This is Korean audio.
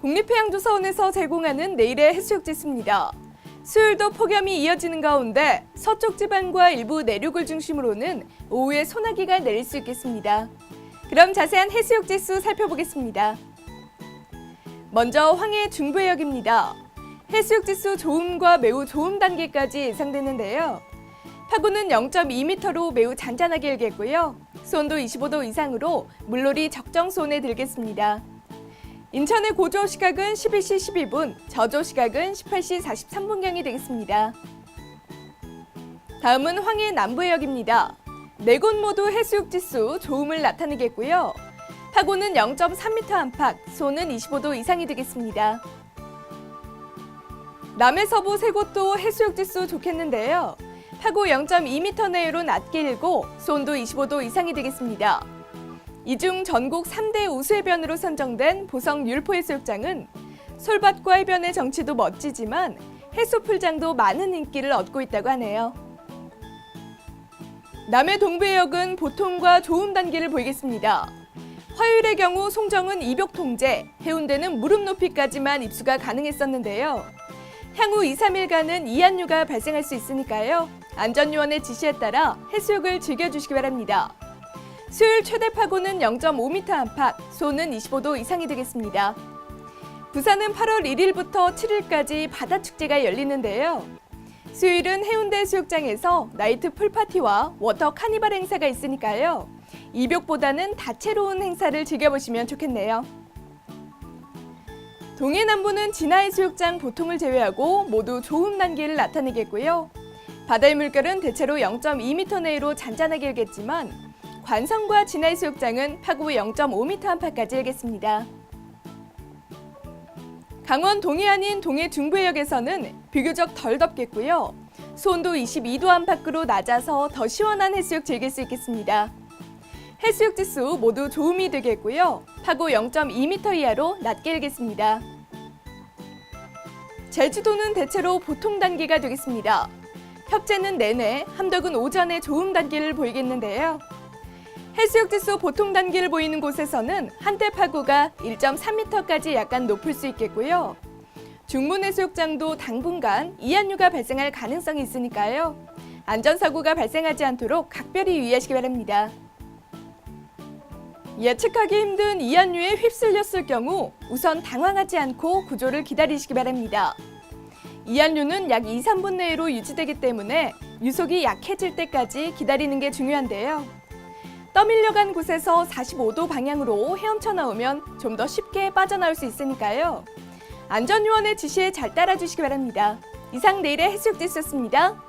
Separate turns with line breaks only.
국립해양조사원에서 제공하는 내일의 해수욕 지수입니다. 수요일도 폭염이 이어지는 가운데 서쪽 지방과 일부 내륙을 중심으로는 오후에 소나기가 내릴 수 있겠습니다. 그럼 자세한 해수욕 지수 살펴보겠습니다. 먼저 황해 중부해역입니다. 해수욕 지수 좋음과 매우 좋음 단계까지 예상되는데요. 파고는 0.2m로 매우 잔잔하게 일겠고요. 수온도 25도 이상으로 물놀이 적정 수온에 들겠습니다. 인천의 고조 시각은 11시 12분, 저조 시각은 18시 43분경이 되겠습니다. 다음은 황해 남부해역입니다. 네 곳 모두 해수욕 지수 좋음을 나타내겠고요. 파고는 0.3m 안팎, 수온은 25도 이상이 되겠습니다. 남해 서부 세 곳도 해수욕 지수 좋겠는데요. 파고 0.2m 내외로 낮게 일고 수온도 25도 이상이 되겠습니다. 이중 전국 3대 우수해변으로 선정된 보성 율포해수욕장은 솔밭과 해변의 정치도 멋지지만 해수 풀장도 많은 인기를 얻고 있다고 하네요. 남해 동부해역은 보통과 좋은 단계를 보이겠습니다. 화요일의 경우 송정은 입욕 통제, 해운대는 무릎 높이까지만 입수가 가능했었는데요. 향후 2, 3일간은 이한류가 발생할 수 있으니까요. 안전요원의 지시에 따라 해수욕을 즐겨주시기 바랍니다. 수요일 최대 파고는 0.5m 안팎, 수온은 25도 이상이 되겠습니다. 부산은 8월 1일부터 7일까지 바다 축제가 열리는데요. 수요일은 해운대 수욕장에서 나이트 풀파티와 워터 카니발 행사가 있으니까요. 입욕보다는 다채로운 행사를 즐겨보시면 좋겠네요. 동해 남부는 진화해 수욕장 보통을 제외하고 모두 좋음 단계를 나타내겠고요. 바다의 물결은 대체로 0.2m 내외로 잔잔하게 일겠지만 관성과 진화해 수욕장은 파고 0.5m 안팎까지 일겠습니다. 강원 동해안인 동해 중부해역에서는 비교적 덜 덥겠고요. 수온도 22도 안팎으로 낮아서 더 시원한 해수욕 즐길 수 있겠습니다. 해수욕 지수 모두 좋음이 되겠고요. 파고 0.2m 이하로 낮게 일겠습니다. 제주도는 대체로 보통 단계가 되겠습니다. 협재는 내내, 함덕은 오전에 좋음 단계를 보이겠는데요. 해수욕 지수 보통 단계를 보이는 곳에서는 한때 파고가 1.3m까지 약간 높을 수 있겠고요. 중문 해수욕장도 당분간 이한류가 발생할 가능성이 있으니까요. 안전사고가 발생하지 않도록 각별히 유의하시기 바랍니다. 예측하기 힘든 이한류에 휩쓸렸을 경우 우선 당황하지 않고 구조를 기다리시기 바랍니다. 이한류는 약 2, 3분 내로 유지되기 때문에 유속이 약해질 때까지 기다리는 게 중요한데요. 떠밀려간 곳에서 45도 방향으로 헤엄쳐 나오면 좀 더 쉽게 빠져나올 수 있으니까요. 안전요원의 지시에 잘 따라주시기 바랍니다. 이상 내일의 해수욕지수였습니다.